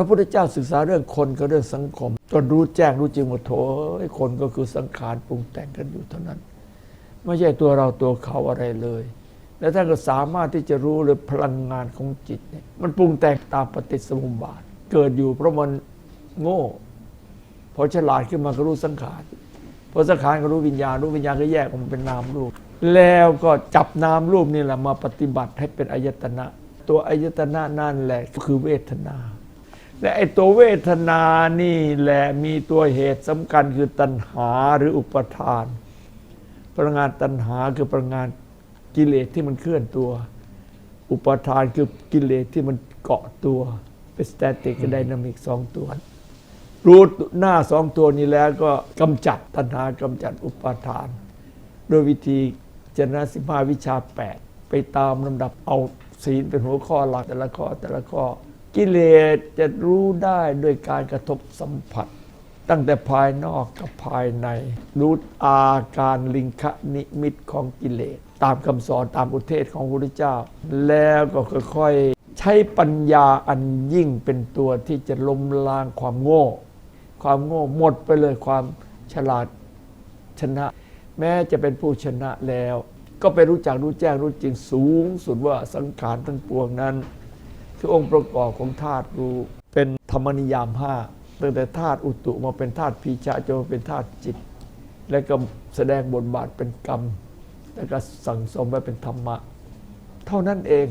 พระพุทธเจ้าศึกษาเรื่องคนกับเรื่องสังคมจนรู้แจ้งรู้จริงว่าโถไอ้คนก็คือสังขารปรุงแต่งกันอยู่เท่านั้น ไม่ใช่ตัวเราตัวเขาอะไรเลย แล้วท่านก็สามารถที่จะรู้เลยพลังงานของจิตเนี่ยมันปรุงแต่งตามปฏิสมุปบาท เกิดอยู่เพราะมันโง่พอฉลาดขึ้นมาก็รู้สังขารพอสังขารก็รู้วิญญาณรู้วิญญาณก็แยกออกมาเป็นนามรูป แล้วก็จับนามรูปนี่แหละมาปฏิบัติให้เป็นอายตนะ ตัวอายตนะนั่นแหละคือเวทนา และไอ้ตัวเวทนานี่แหละมีตัวเหตุสำคัญคือตัณหาหรืออุปทาน พลังงานตัณหาคือพลังงานกิเลสที่มันเคลื่อนตัว อุปทานคือกิเลสที่มันเกาะตัวเป็นสแตติกกับไดนามิกสองตัว รู้หน้าสองตัวนี้แล้วก็กำจัดตัณหากำจัดอุปทาน โดยวิธีเจรณะสิบห้าวิชาแปดไปตามลำดับเอาศีลเป็นหัวข้อหลักแต่ละข้อแต่ละข้อ กิเลสจะรู้ได้ด้วยการกระทบสัมผัส ตั้งแต่ภายนอกกับภายใน รู้อาการลิงคะนิมิตของกิเลส ตามคำสอนตามอุเทศของพระพุทธเจ้า แล้วก็ค่อยๆ ใช้ปัญญาอันยิ่งเป็นตัวที่จะล้มล้างความโง่ ความโง่หมดไปเลยความฉลาดชนะ แม้จะเป็นผู้ชนะแล้ว ก็ไปรู้จักรู้แจ้งรู้จริงสูงสุดว่าสังขารทั้งปวงนั้น คือองค์ประกอบของธาตุรู้เป็นธรรมนิยามห้าตั้งแต่ธาตุอุตุมาเป็นธาตุพีชะจนมาเป็นธาตุจิต และก็แสดงบทบาทเป็นกรรม แล้วก็สั่งสมไว้เป็นธรรมะ เท่านั้นเอง